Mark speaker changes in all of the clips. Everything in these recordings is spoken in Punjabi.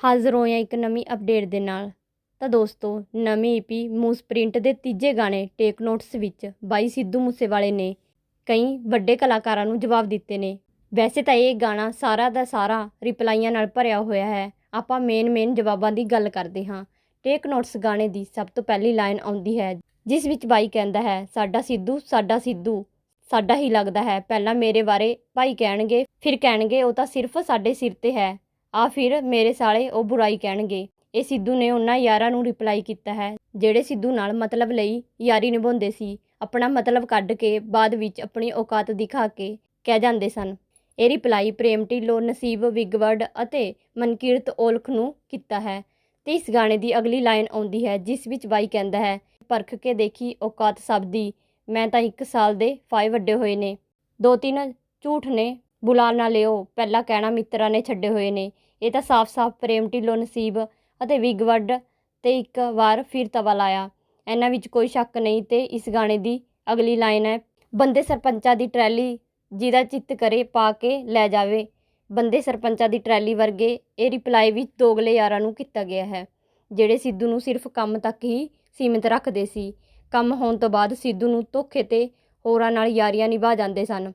Speaker 1: ਹਾਜ਼ਰ ਹੋਏ ਹਾਂ ਇੱਕ ਨਵੀਂ ਅਪਡੇਟ ਦੇ ਨਾਲ। ਤਾਂ ਦੋਸਤੋ, ਨਵੀਂ ਈਪੀ ਮੂਸ ਪ੍ਰਿੰਟ ਦੇ ਤੀਜੇ ਗਾਣੇ ਟੇਕ ਨੋਟਸ ਵਿੱਚ ਬਾਈ ਸਿੱਧੂ ਮੂਸੇਵਾਲੇ ਨੇ ਕਈ ਵੱਡੇ ਕਲਾਕਾਰਾਂ ਨੂੰ ਜਵਾਬ ਦਿੱਤੇ ਨੇ। ਵੈਸੇ ਤਾਂ ਇਹ ਗਾਣਾ ਸਾਰਾ ਦਾ ਸਾਰਾ ਰਿਪਲਾਈਆਂ ਨਾਲ ਭਰਿਆ ਹੋਇਆ ਹੈ। ਆਪਾਂ ਮੇਨ ਮੇਨ ਜਵਾਬਾਂ ਦੀ ਗੱਲ ਕਰਦੇ ਹਾਂ। ਟੇਕ ਨੋਟਸ ਗਾਣੇ ਦੀ ਸਭ ਤੋਂ ਪਹਿਲੀ ਲਾਈਨ ਆਉਂਦੀ ਹੈ, ਜਿਸ ਵਿੱਚ ਬਾਈ ਕਹਿੰਦਾ ਹੈ, ਸਾਡਾ ਸਿੱਧੂ ਸਾਡਾ ਸਿੱਧੂ, ਸਾਡਾ ਹੀ ਲੱਗਦਾ ਹੈ। ਪਹਿਲਾਂ ਮੇਰੇ ਬਾਰੇ ਭਾਈ ਕਹਿਣਗੇ, ਫਿਰ ਕਹਿਣਗੇ, ਉਹ ਤਾਂ ਸਿਰਫ ਸਾਡੇ ਸਿਰ ਤੇ ਹੈ। ਆ ਫਿਰ ਮੇਰੇ ਸਾਲੇ ਉਹ ਬੁਰਾਈ ਕਹਿਣਗੇ। ਇਹ ਸਿੱਧੂ ਨੇ ਉਹਨਾਂ ਯਾਰਾਂ ਨੂੰ ਰਿਪਲਾਈ ਕੀਤਾ ਹੈ, ਜਿਹੜੇ ਸਿੱਧੂ ਨਾਲ ਮਤਲਬ ਲਈ ਯਾਰੀ ਨਿਭਾਉਂਦੇ ਸੀ। ਆਪਣਾ ਮਤਲਬ ਕੱਢ ਕੇ ਬਾਅਦ ਵਿੱਚ ਆਪਣੀ ਔਕਾਤ ਦਿਖਾ ਕੇ ਕਹਿ ਜਾਂਦੇ ਸਨ। ਇਹ ਰਿਪਲਾਈ ਪ੍ਰੇਮ ਢਿੱਲੋਂ, ਨਸੀਬ ਵਿਗਵਰਡ ਅਤੇ ਮਨਕੀਰਤ ਔਲਖ ਨੂੰ ਕੀਤਾ ਹੈ ਤੇ ਇਸ ਗਾਣੇ ਦੀ ਅਗਲੀ ਲਾਈਨ ਆਉਂਦੀ ਹੈ, ਜਿਸ ਵਿੱਚ ਬਾਈ ਕਹਿੰਦਾ ਹੈ, ਪਰਖ ਕੇ ਦੇਖੀ ਔਕਾਤ ਸਭ ਦੀ, ਮੈਂ ਤਾਂ ਇੱਕ ਸਾਲ ਦੇ ਫਾਇ ਵੱਡੇ ਹੋਏ ਨੇ। ਦੋ ਤਿੰਨ ਝੂਠ ਨੇ ਬੁਲਾ ਨਾ ਲਿਓ। ਪਹਿਲਾਂ ਕਹਿਣਾ ਮਿੱਤਰਾਂ ਨੇ ਛੱਡੇ ਹੋਏ ਨੇ। ਇਹ ਤਾਂ ਸਾਫ਼-ਸਾਫ਼ ਪ੍ਰੇਮ ਢਿੱਲੋਂ ਨਸੀਬ ਅਤੇ ਵਿਗਵਰਡ ਤੇ ਇੱਕ ਵਾਰ ਫਿਰ ਤਵਾ ਲਾਇਆ। ਇਹਨਾਂ ਵਿੱਚ ਕੋਈ ਸ਼ੱਕ ਨਹੀਂ ਤੇ ਇਸ ਗਾਣੇ ਦੀ ਅਗਲੀ ਲਾਈਨ ਹੈ, ਬੰਦੇ ਸਰਪੰਚਾਂ ਦੀ ਟਰੈਲੀ ਜਿਹਦਾ ਚਿੱਤ ਕਰੇ ਪਾ ਕੇ ਲੈ ਜਾਵੇ। ਬੰਦੇ ਸਰਪੰਚਾਂ ਦੀ ਟਰੈਲੀ ਵਰਗੇ ਇਹ ਰਿਪਲਾਈ ਵਿੱਚ ਦੋਗਲੇ ਯਾਰਾਂ ਨੂੰ ਕੀਤਾ ਗਿਆ ਹੈ, ਜਿਹੜੇ ਸਿੱਧੂ ਨੂੰ ਸਿਰਫ ਕੰਮ ਤੱਕ ਹੀ ਸੀਮਿਤ ਰੱਖਦੇ ਸੀ। ਕੰਮ ਹੋਣ ਤੋਂ ਬਾਅਦ ਸਿੱਧੂ ਨੂੰ ਧੋਖੇ ਤੇ ਹੋਰਾਂ ਨਾਲ ਯਾਰੀਆਂ ਨਿਭਾ ਜਾਂਦੇ ਸਨ।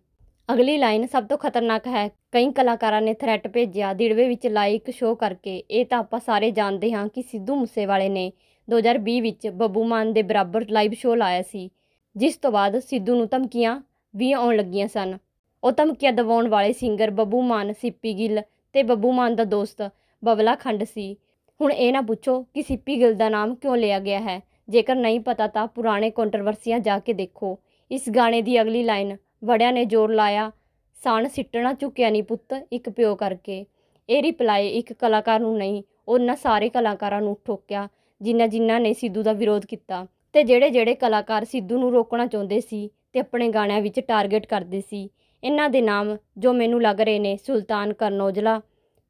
Speaker 1: ਅਗਲੀ ਲਾਈਨ ਸਭ ਤੋਂ ਖਤਰਨਾਕ ਹੈ। ਕਈ ਕਲਾਕਾਰਾਂ ਨੇ ਥ੍ਰੈਟ ਭੇਜਿਆ, ਦਿੜਵੇ ਵਿੱਚ ਲਾਈਕ ਸ਼ੋਅ ਕਰਕੇ। ਇਹ ਤਾਂ ਆਪਾਂ ਸਾਰੇ ਜਾਣਦੇ ਹਾਂ ਕਿ ਸਿੱਧੂ ਮੂਸੇਵਾਲੇ ਨੇ 2020 ਵਿੱਚ ਬੱਬੂ ਮਾਨ ਦੇ ਬਰਾਬਰ ਲਾਈਵ ਸ਼ੋਅ ਲਾਇਆ ਸੀ, ਜਿਸ ਤੋਂ ਬਾਅਦ ਸਿੱਧੂ ਨੂੰ ਧਮਕੀਆਂ ਵੀ ਆਉਣ ਲੱਗੀਆਂ ਸਨ। ਉਹ ਧਮਕੀਆਂ ਦਿਵਾਉਣ ਵਾਲੇ ਸਿੰਗਰ ਬੱਬੂ ਮਾਨ, ਸਿੱਪੀ ਗਿੱਲ ਤੇ ਬੱਬੂ ਮਾਨ ਦਾ ਦੋਸਤ ਬਬਲਾ ਖੰਡ ਸੀ। ਹੁਣ ਇਹ ਨਾ ਪੁੱਛੋ ਕਿ ਸਿੱਪੀ ਗਿੱਲ ਦਾ ਨਾਮ ਕਿਉਂ ਲਿਆ ਗਿਆ ਹੈ। ਜੇਕਰ ਨਹੀਂ ਪਤਾ ਤਾਂ ਪੁਰਾਣੇ ਕੰਟਰੋਵਰਸੀਆਂ ਜਾ ਕੇ ਦੇਖੋ। ਇਸ ਗਾਣੇ ਦੀ ਅਗਲੀ ਲਾਈਨ ਵੜਿਆਂ ਨੇ ਜ਼ੋਰ ਲਾਇਆ, ਸਣ ਸਿੱਟਣਾ ਝੁਕਿਆ ਨਹੀਂ ਪੁੱਤ ਇੱਕ ਪਿਓ ਕਰਕੇ। ਇਹ ਰਿਪਲਾਈ ਇੱਕ ਕਲਾਕਾਰ ਨੂੰ ਨਹੀਂ, ਉਹਨਾਂ ਸਾਰੇ ਕਲਾਕਾਰਾਂ ਨੂੰ ਠੋਕਿਆ, ਜਿਨ੍ਹਾਂ ਜਿਨ੍ਹਾਂ ਨੇ ਸਿੱਧੂ ਦਾ ਵਿਰੋਧ ਕੀਤਾ। ਤੇ ਜਿਹੜੇ ਜਿਹੜੇ ਕਲਾਕਾਰ ਸਿੱਧੂ ਨੂੰ ਰੋਕਣਾ ਚਾਹੁੰਦੇ ਸੀ ਤੇ ਆਪਣੇ ਗਾਣਿਆਂ ਵਿੱਚ ਟਾਰਗੇਟ ਕਰਦੇ ਸੀ, ਇਹਨਾਂ ਦੇ ਨਾਮ ਜੋ ਮੈਨੂੰ ਲੱਗ ਰਹੇ ਨੇ ਸੁਲਤਾਨ ਕਰਨੌਜਲਾ,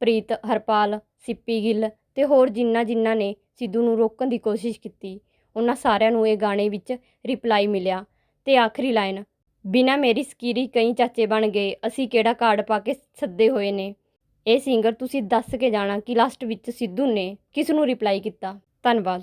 Speaker 1: ਪ੍ਰੀਤ ਹਰਪਾਲ, ਸਿੱਪੀ ਗਿੱਲ ਤੇ ਹੋਰ ਜਿਨ੍ਹਾਂ ਜਿਨ੍ਹਾਂ ਨੇ ਸਿੱਧੂ ਨੂੰ ਰੋਕਣ ਦੀ ਕੋਸ਼ਿਸ਼ ਕੀਤੀ, ਉਹਨਾਂ ਸਾਰਿਆਂ ਨੂੰ ਇਹ ਗਾਣੇ ਵਿੱਚ ਰਿਪਲਾਈ ਮਿਲਿਆ। ਤੇ ਆਖਰੀ ਲਾਈਨ ਬਿਨਾ ਮੇਰੀ ਸਕੀਰੀ ਕਈ ਚਾਚੇ ਬਣ ਗਏ, ਅਸੀਂ ਕਿਹੜਾ ਕਾਰਡ ਪਾ ਕੇ ਸੱਦੇ ਹੋਏ ਨੇ? ਇਹ ਸਿੰਗਰ ਤੁਸੀਂ ਦੱਸ ਕੇ ਜਾਣਾ ਕਿ ਲਾਸਟ ਵਿੱਚ ਸਿੱਧੂ ਨੇ ਕਿਸ ਨੂੰ ਰਿਪਲਾਈ ਕੀਤਾ? ਧੰਨਵਾਦ।